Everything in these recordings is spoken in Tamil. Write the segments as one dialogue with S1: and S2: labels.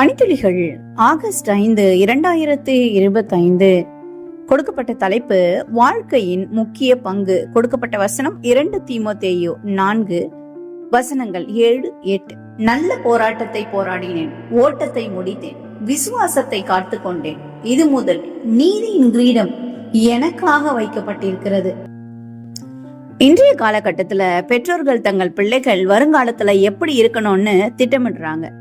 S1: பனித்துளிகள் ஆகஸ்ட் ஐந்து இரண்டாயிரத்தி இருபத்தைந்து கொடுக்கப்பட்ட தலைப்பு வாழ்க்கையின் முக்கிய பங்கு. கொடுக்கப்பட்ட வசனம் இரண்டு தீமோத்தேயோ நான்கு வசனங்கள் ஏழு எட்டு. நல்ல போராட்டத்தை போராடினேன் ஓட்டத்தை முடித்தேன் விசுவாசத்தை காத்து கொண்டேன் இது முதல் நீதியின் கிரீடம் எனக்காக வைக்கப்பட்டிருக்கிறது. இன்றைய காலகட்டத்துல பெற்றோர்கள் தங்கள் பிள்ளைகள் வருங்காலத்துல எப்படி இருக்கணும்னு திட்டமிடுறாங்க.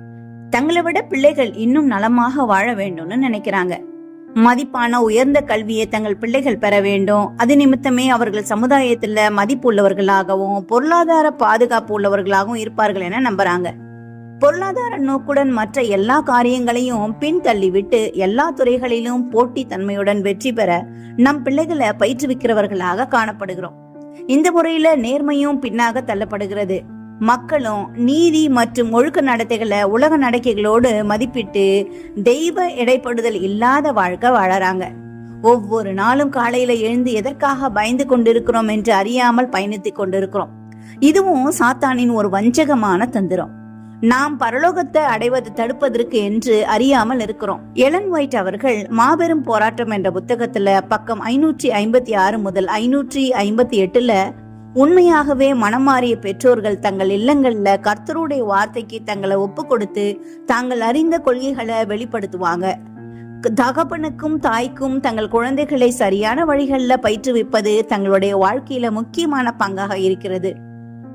S1: தங்களை விட பிள்ளைகள் இன்னும் நலமாக வாழ வேண்டும்னு நினைக்கிறாங்க. மதிப்பான உயர்ந்த கல்வியை தங்கள் பிள்ளைகள் பெற வேண்டும். அது நிமித்தமே அவர்கள் சமுதாயத்துல மதிப்பு உள்ளவர்களாகவும் பொருளாதார பாதுகாப்பு உள்ளவர்களாகவும் இருப்பார்கள் என நம்புறாங்க. பொருளாதார நோக்குடன் மற்ற எல்லா காரியங்களையும் பின்தள்ளிவிட்டு எல்லா துறைகளிலும் போட்டி தன்மையுடன் வெற்றி பெற நம் பிள்ளைகளை பயிற்றுவிக்கிறவர்களாக காணப்படுகிறோம். இந்த முறையில நேர்மையும் பின்னாக தள்ளப்படுகிறது. மக்களும் நீதி மற்றும் ஒழுக்க நடத்தைகளை உலக நடக்கைகளோடு மதிப்பிட்டு தெய்வ இடைப்படுதல் இல்லாத வாழ்க்கை வாழறாங்க. ஒவ்வொரு நாளும் காலையில எழுந்து எதற்காக பயந்து கொண்டிருக்கிறோம் என்று அறியாமல் பயணித்துக் கொண்டிருக்கிறோம். இதுவும் சாத்தானின் ஒரு வஞ்சகமான தந்திரம். நாம் பரலோகத்தை அடைவது தடுப்பதற்கு என்று அறியாமல் இருக்கிறோம். எலன் ஒயிட் அவர்கள் மாபெரும் போராட்டம் என்ற புத்தகத்துல பக்கம் ஐநூற்றி ஐம்பத்தி ஆறு முதல் ஐநூற்றி ஐம்பத்தி எட்டுல உண்மையாகவே மனம் மாறிய பெற்றோர்கள் தங்கள் இல்லங்கள்ல கர்த்தருடைய வார்த்தைக்கு தங்களை ஒப்பு கொடுத்து தாங்கள் அறிந்த கொள்கைகளை வெளிப்படுத்துவாங்க. தகப்பனுக்கும் தாய்க்கும் தங்கள் குழந்தைகளை சரியான வழிகளில் பயிற்றுவிப்பது தங்களுடைய வாழ்க்கையில முக்கியமான பங்காக இருக்கிறது.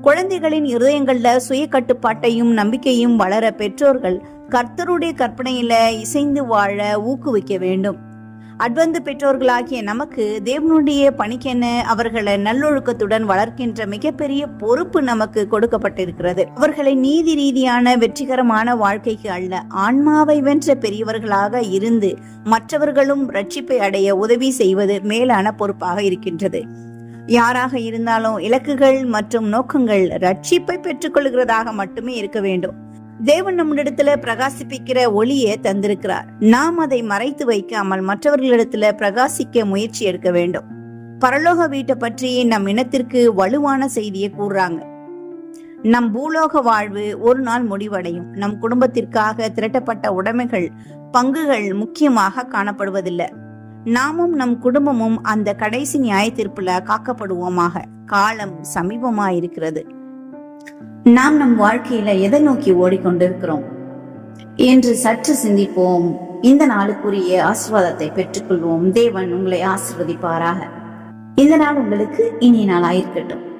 S1: குழந்தைகளின் இருதயங்கள்ல சுய கட்டுப்பாட்டையும் நம்பிக்கையும் வளர பெற்றோர்கள் கர்த்தருடைய கற்பனையில இசைந்து வாழ ஊக்குவிக்க வேண்டும். அட்வந்து பெற்றோர்களாகிய நமக்கு தேவனுடைய பணிக்கென அவர்களை நல்லொழுக்கத்துடன் வளர்க்கின்ற மிகப்பெரிய பொறுப்பு நமக்கு கொடுக்கப்பட்டிருக்கிறது. அவர்களை நீதி ரீதியான வெற்றிகரமான வாழ்க்கைக்கு அல்ல ஆன்மாவை வென்ற பெரியவர்களாக இருந்து மற்றவர்களும் ரட்சிப்பை அடைய உதவி செய்வது மேலான பொறுப்பாக இருக்கின்றது. யாராக இருந்தாலும் இலக்குகள் மற்றும் நோக்கங்கள் ரட்சிப்பை பெற்றுக்கொள்கிறதாக மட்டுமே இருக்க வேண்டும். தேவன் நம்மிடத்துல பிரகாசிப்பிக்கிற ஒளியை தந்திருக்கிறார். நாம் அதை மறைத்து வைக்காமல் மற்றவர்களிடத்துல பிரகாசிக்க முயற்சி எடுக்க வேண்டும். பரலோக வீட்டை பற்றி நம் இனத்திற்கு வலுவான செய்தியை கூறுறாங்க. நம் பூலோக வாழ்வு ஒரு நாள் முடிவடையும். நம் குடும்பத்திற்காக திரட்டப்பட்ட உடைமைகள் பங்குகள் முக்கியமாக காணப்படுவதில்லை. நாமும் நம் குடும்பமும் அந்த கடைசி நியாய தீர்ப்புல காக்கப்படுவோமாக. காலம் சமீபமாயிருக்கிறது. நாம் நம் வாழ்க்கையில எதை நோக்கி ஓடிக்கொண்டிருக்கிறோம்? என்று சற்று சிந்திப்போம். இந்த நாளுக்குரிய ஆசிர்வாதத்தை பெற்றுக்கொள்வோம். தேவன் உங்களை ஆசிர்வதிப்பாராக. இந்த நாள் உங்களுக்கு இனிய நாளாயிருக்கட்டும்.